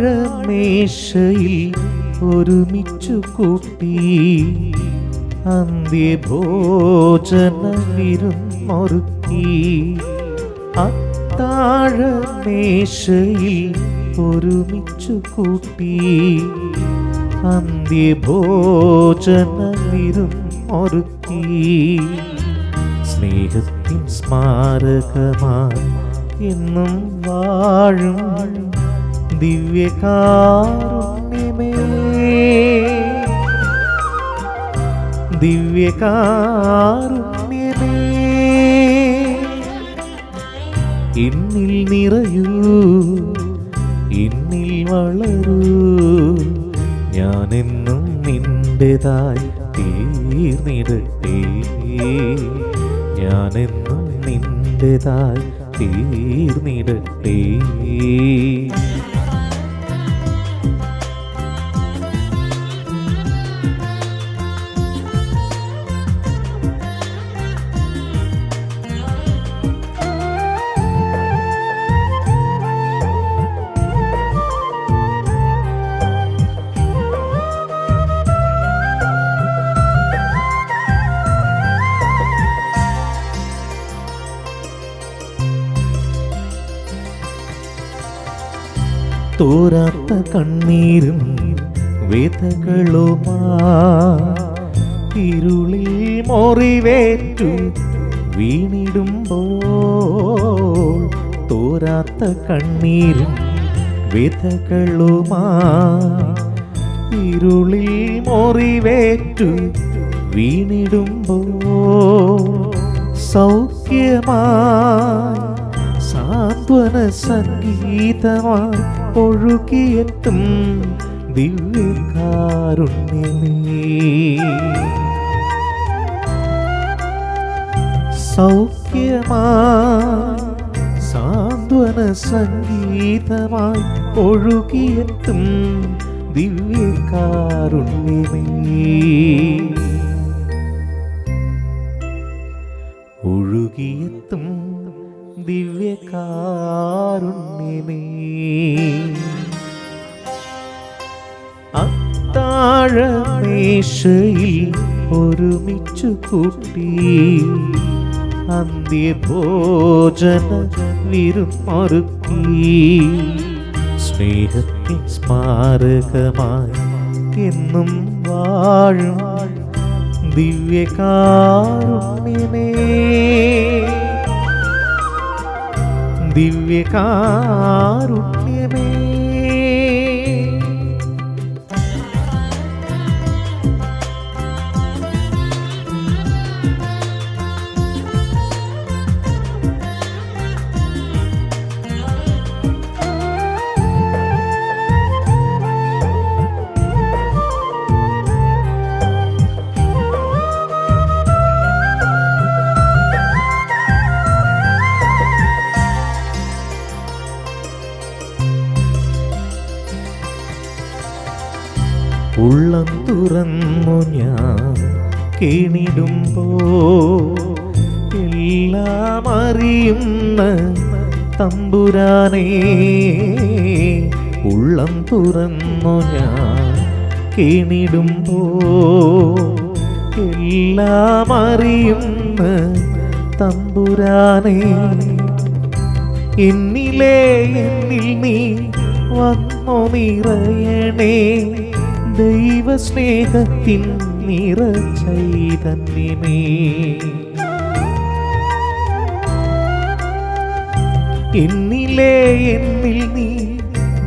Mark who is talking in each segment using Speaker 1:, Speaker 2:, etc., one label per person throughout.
Speaker 1: അത്താഴമേശയിൽ ഒരുമിച്ചു കൂട്ടി അന്ത്യഭോജന വിരുന്നൊരുക്കി അത്താഴമേശയിൽ ഒരുമിച്ചു കൂട്ടി അന്ത്യഭോജന വിരുന്നൊരുക്കി സ്നേഹത്തിൻ സ്മാരകമായി എന്നും വാഴും ദിവ്യകാരുണ്യമേ. ദിവ്യകാരുണ്യമേ. എന്നിൽ നിറയൂ എന്നിൽ വളരൂ. ഞാനെന്നും നിന്റേതായി തീർന്നിടട്ടെ. ഞാനെന്നും നിന്റേതായി തീർന്നിടട്ടെ. തോരാത്ത കണ്ണീരും വേദകളുമാ ഇരുളിൽ മുറിവേറ്റു വീണിടുമ്പോൾ തോരാത്ത കണ്ണീരും വേദകളുമാ ഇരുളിൽ മുറിവേറ്റു വീണിടുമ്പോൾ സൗഖ്യമായി സാന്ത്വന സംഗീതമായി ഒഴുകിയെത്തും ദിവ്യകാരുണ്യമേ. സൗഖ്യമായി സാന്ത്വന സംഗീതമായി ഒഴുകിയെത്തും ദിവ്യകാരുണ്യമേ. ഒഴുകിയെത്തും ദിവ്യകാരുണ്യമേ. അത്താഴമേശയിൽ ഒരുമിച്ചു കൂട്ടി അന്ത്യഭോജന വിരുമറുക്കി സ്നേഹത്തിൻ സ്മാരകമായി എന്നും വാഴും ദിവ്യകാരുണ്യമേ. दिव्यकारुण्यमे। ഉള്ളം തുറന്നു ഞാൻ കിണിടുമ്പോ എല്ലാം അറിയുന്ന തമ്പുരാനേ. ഉള്ളം തുറന്നു ഞാൻ കിണിടുമ്പോ എല്ലാം അറിയുന്ന തമ്പുരാനേ. എന്നിലേ എന്നിൽ നീ വന്നു നിറയണേ. ദൈവസ്നേഹത്തിൻ നിറ ചൈതന്യമേ എന്നിൽ നീ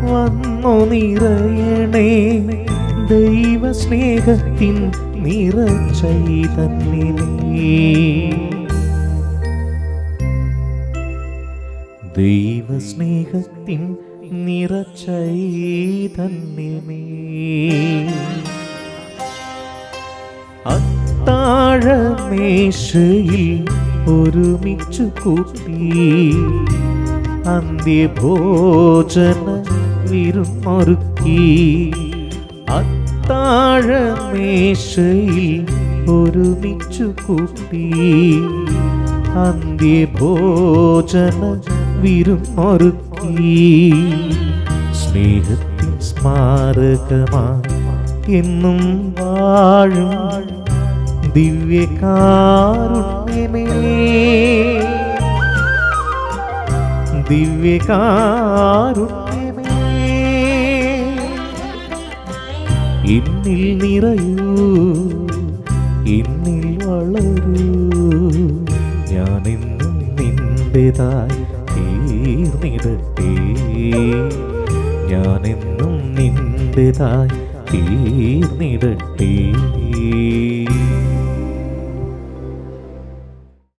Speaker 1: വന്നു നിറയണേ. ദൈവ സ്നേഹത്തിൻ നിറ ചൈതന്യമേ ദൈവസ്നേഹത്തിൻ നിറച്ചൈതന്യമേ. അത്താഴമേശയിൽ ഒരുമിച്ചു കൂട്ടി അന്ത്യഭോജന വിരുന്നൊരുക്കി അത്താഴമേശയിൽ ഒരുമിച്ചു കൂട്ടി അന്ത്യഭോജന വിരുന്നൊരുക്കി സ്നേഹത്തിൻ സ്മാരകമാ എന്നും വാഴും. ദിവ്യകാരുണ്യമേ. ദിവ്യകാരുണ്യമേ. എന്നിൽ നിറയൂ എന്നിൽ വളരൂ. ഞാനെന്നും നിന്റേതായി നിറഞ്ഞിടട്ടേ ഞാനെന്നും നിന്റേതായി തീർന്നിടട്ടേ